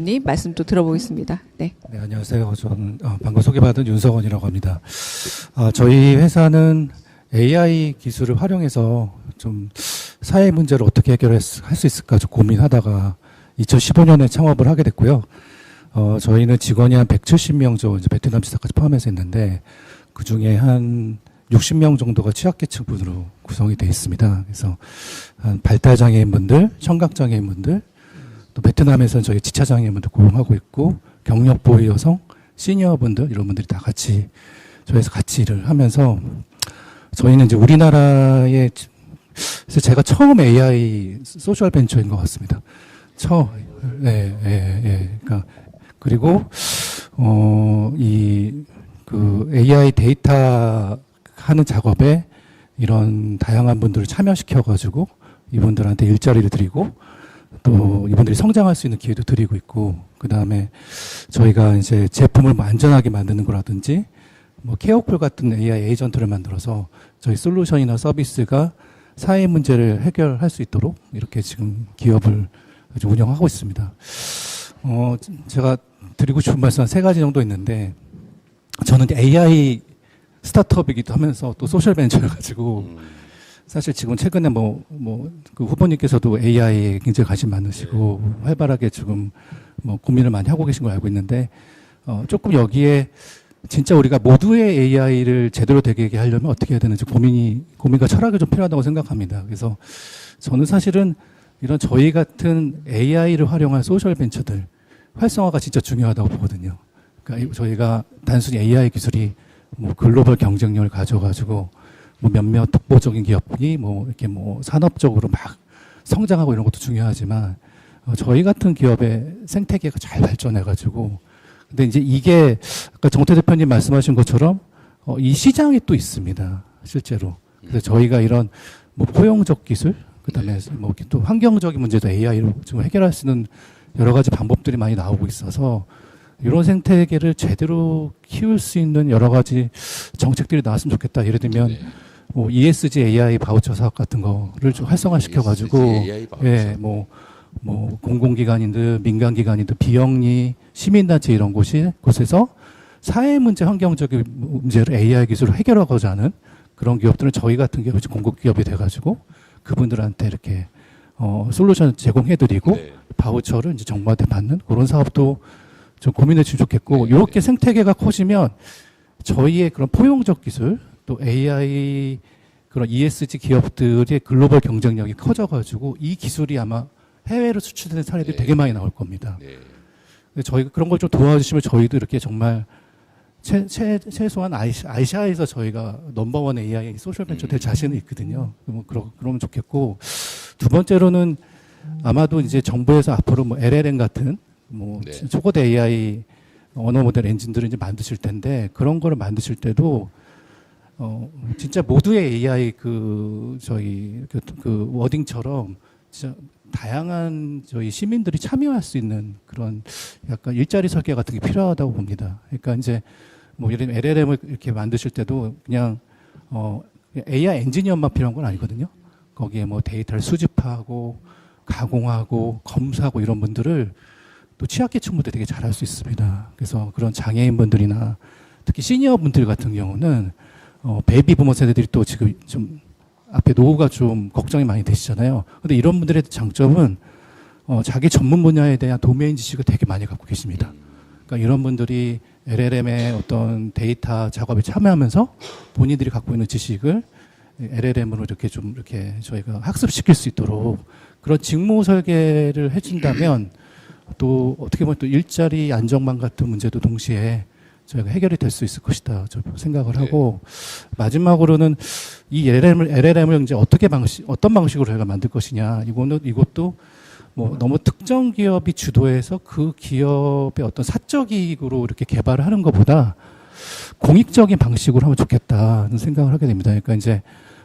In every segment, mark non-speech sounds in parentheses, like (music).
님 말씀 또 들어보겠습니다. 네. 네, 안녕하세요. 저는 어, 방금 소개받은 윤석원이라고 합니다. 아, 저희 회사는 AI 기술을 활용해서 좀 사회 문제를 어떻게 해결할 수 있을까 좀 고민하다가 2015년에 창업을 하게 됐고요. 어, 저희는 직원이 한 170명 정도 이제 베트남 지사까지 포함해서 있는데 그 중에 한 60명 정도가 취약계층 분으로 구성이 되어 있습니다. 그래서 한 발달 장애인 분들, 청각 장애인 분들, 또 베트남에서는 저희 지차장애인분들 고용하고 있고 경력보호 여성, 시니어분들 이런 분들이 다 같이 저희에서 같이 일을 하면서 저희는 이제 우리나라에 그래서 제가 처음 AI 소셜 벤처인 것 같습니다. 처음, 예, 예, 예. 그러니까 그리고 어이 그 AI 데이터 하는 작업에 이런 다양한 분들을 참여시켜 가지고 이분들한테 일자리를 드리고 또 이분들이 성장할 수 있는 기회도 드리고 있고 그 다음에 저희가 이제 제품을 뭐 안전하게 만드는 거라든지 뭐 케어풀 같은 AI 에이전트를 만들어서 저희 솔루션이나 서비스가 사회 문제를 해결할 수 있도록 이렇게 지금 기업을 운영하고 있습니다. 어 제가 드리고 싶은 말씀 한 세 가지 정도 있는데 저는 AI 스타트업이기도 하면서 또 소셜 벤처를 가지고 사실 지금 최근에 뭐, 뭐, 그 후보님께서도 AI에 굉장히 관심 많으시고 활발하게 지금 뭐 고민을 많이 하고 계신 걸 알고 있는데, 어, 조금 여기에 진짜 우리가 모두의 AI를 제대로 되게 하려면 어떻게 해야 되는지 고민이, 고민과 철학이 좀 필요하다고 생각합니다. 그래서 저는 사실은 이런 저희 같은 AI를 활용한 소셜 벤처들 활성화가 진짜 중요하다고 보거든요. 그러니까 저희가 단순히 AI 기술이 뭐 글로벌 경쟁력을 가져가지고 뭐 몇몇 독보적인 기업이 뭐 이렇게 뭐 산업적으로 막 성장하고 이런 것도 중요하지만 어, 저희 같은 기업의 생태계가 잘 발전해가지고 근데 이제 이게 아까 정태 대표님 말씀하신 것처럼 어, 이 시장이 또 있습니다 실제로 그래서 저희가 이런 뭐 포용적 기술 그다음에 뭐 이렇게 또 환경적인 문제도 AI로 지금 해결할 수 있는 여러 가지 방법들이 많이 나오고 있어서 이런 생태계를 제대로 키울 수 있는 여러 가지 정책들이 나왔으면 좋겠다. 예를 들면 네. 뭐 ESG AI 바우처 사업 같은 거를 좀 활성화시켜 가지고 AI 바우처. 예, 뭐, 뭐, 공공기관이든 민간기관이든 비영리, 시민단체 이런 곳이, 곳에서 사회 문제, 환경적인 문제를 AI 기술로 해결하고자 하는 그런 기업들은 저희 같은 기업이 공급 기업이 돼 가지고 그분들한테 이렇게 어, 솔루션 제공해 드리고 네. 바우처를 이제 정부한테 받는 그런 사업도 좀 고민해 주면 좋겠고, 네, 이렇게 생태계가 커지면 저희의 그런 포용적 기술, 또 AI 그런 ESG 기업들의 글로벌 경쟁력이 커져가지고 이 기술이 아마 해외로 수출되는 사례들이 네. 되게 많이 나올 겁니다. 네. 근데 저희가 그런 걸 좀 도와주시면 저희도 이렇게 정말 최, 최, 최소한 아시아, 아시아에서 저희가 넘버원 AI 소셜벤처 될 음. 자신은 있거든요. 그러면, 그러, 그러면 좋겠고 두 번째로는 아마도 이제 정부에서 앞으로 뭐 LLM 같은 뭐 네. 초고대 AI 언어 모델 엔진들을 이제 만드실 텐데 그런 거를 만드실 때도 어 진짜 모두의 AI 그 저희 그, 그 워딩처럼 진짜 다양한 저희 시민들이 참여할 수 있는 그런 약간 일자리 설계 같은 게 필요하다고 봅니다. 그러니까 이제 뭐 예를 들면 LLM을 이렇게 만드실 때도 그냥 어 AI 엔지니어만 필요한 건 아니거든요. 거기에 뭐 데이터를 수집하고 가공하고 검사하고 이런 분들을 또 취약계층분들 되게 잘할 수 있습니다. 그래서 그런 장애인분들이나 특히 시니어분들 같은 경우는 어, 베이비 부모 세대들이 또 지금 좀 앞에 노후가 좀 걱정이 많이 되시잖아요. 근데 이런 분들의 장점은 어, 자기 전문 분야에 대한 도메인 지식을 되게 많이 갖고 계십니다. 그러니까 이런 분들이 LLM의 어떤 데이터 작업에 참여하면서 본인들이 갖고 있는 지식을 LLM으로 이렇게 좀 이렇게 저희가 학습시킬 수 있도록 그런 직무 설계를 해준다면 또 어떻게 보면 또 일자리 안정망 같은 문제도 동시에 저희가 해결이 될 수 있을 것이다. 저 생각을 하고 마지막으로는 이 LLM을 LLM을 이제 어떻게 방식 어떤 방식으로 저희가 만들 것이냐 이거는 이것도 뭐 너무 특정 기업이 주도해서 그 기업의 어떤 사적 이익으로 이렇게 개발을 하는 것보다 공익적인 방식으로 하면 좋겠다는 생각을 하게 됩니다. 그러니까 이제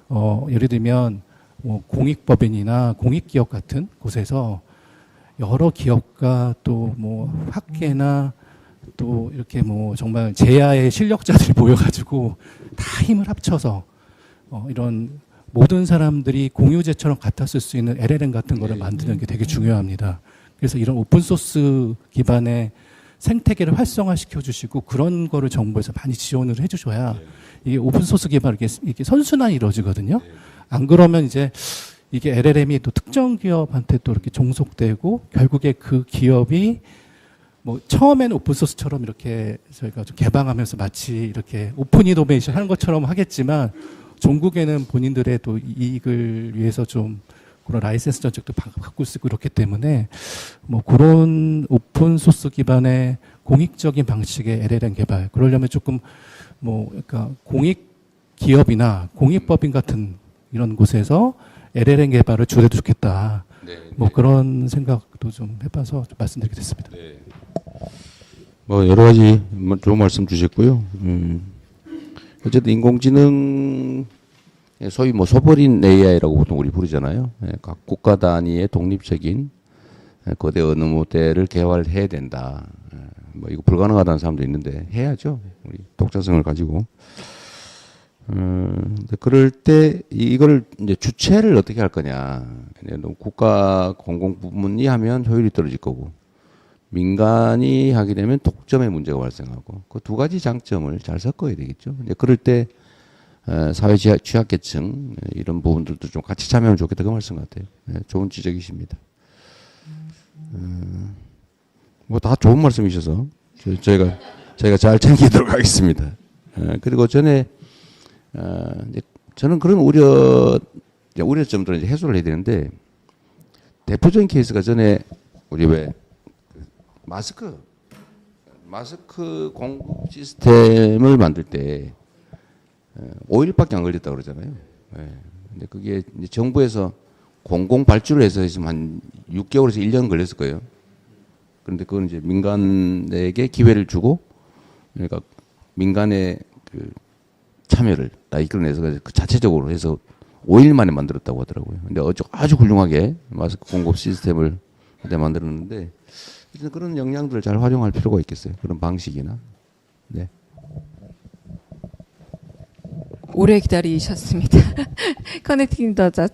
어 예를 들면 뭐 공익법인이나 공익기업 같은 곳에서 여러 기업과 또 뭐 학계나 또 이렇게 뭐 정말 제야의 실력자들이 (laughs) 모여가지고 다 힘을 합쳐서 어 이런 모든 사람들이 공유제처럼 같았을 수 있는 LLM 같은 거를 네. 만드는 게 되게 중요합니다. 그래서 이런 오픈 소스 기반의 생태계를 활성화시켜 주시고 그런 거를 정부에서 많이 지원을 해 주셔야 이게 오픈 소스 기반 이렇게 이게 선순환이 이루어지거든요. 안 그러면 이제 이게 LLM이 또 특정 기업한테 또 이렇게 종속되고 결국에 그 기업이 뭐 처음에는 오픈 소스처럼 이렇게 저희가 좀 개방하면서 마치 이렇게 오픈 이노베이션 하는 것처럼 하겠지만 종국에는 본인들의 또 이익을 위해서 좀 그런 라이센스 정책도 바- 바꿀 수 있고 그렇기 때문에 뭐 그런 오픈 소스 기반의 공익적인 방식의 LLM 개발 그러려면 조금 뭐 그러니까 공익 기업이나 공익법인 같은 이런 곳에서 LLM 개발을 줄여도 좋겠다. 네. 뭐 그런 생각도 좀 해봐서 좀 말씀드리게 됐습니다. 뭐 여러 가지 뭐 좋은 말씀 주셨고요. 음. 어쨌든 인공지능 소위 뭐 소버린 AI라고 보통 우리 부르잖아요. 예, 각 국가 단위의 독립적인 예, 거대 언어 모델을 개발해야 된다. 예, 뭐 이거 불가능하다는 사람도 있는데 해야죠. 우리 독자성을 가지고. 음, 그럴 때 이- 이거를 이제 주체를 어떻게 할 거냐. 국가 공공 부문이 하면 효율이 떨어질 거고. 민간이 하게 되면 독점의 문제가 발생하고 그 두 가지 장점을 잘 섞어야 되겠죠. 이제 그럴 때 어, 사회 취약- 취약계층 예, 이런 부분들도 좀 같이 참여하면 좋겠다 그 말씀 같아요. 예, 좋은 지적이십니다. 뭐다 좋은 말씀이셔서 저, 저희가 저희가 잘 챙기도록 하겠습니다. 예, 그리고 전에 어, 저는 그런 우려 이제 해소를 해야 되는데 대표적인 케이스가 전에 우리 왜 마스크 마스크 공급 시스템을 만들 때 어, 5일밖에 안 걸렸다 고 그러잖아요. 예. 근데 그게 정부에서 공공 발주를 해서 한 6개월에서 1년 걸렸을 거예요. 그런데 그건 이제 민간에게 기회를 주고 그러니까 민간의 그 참여를 다 이끌어내서 그 자체적으로 해서 5일 만에 만들었다고 하더라고요. 근데 아주, 훌륭하게 마스크 공급 시스템을 만들었는데 그런 역량들을 잘 활용할 필요가 있겠어요. 그런 방식이나. 네. 오래 기다리셨습니다. (laughs) 커넥팅 더 자-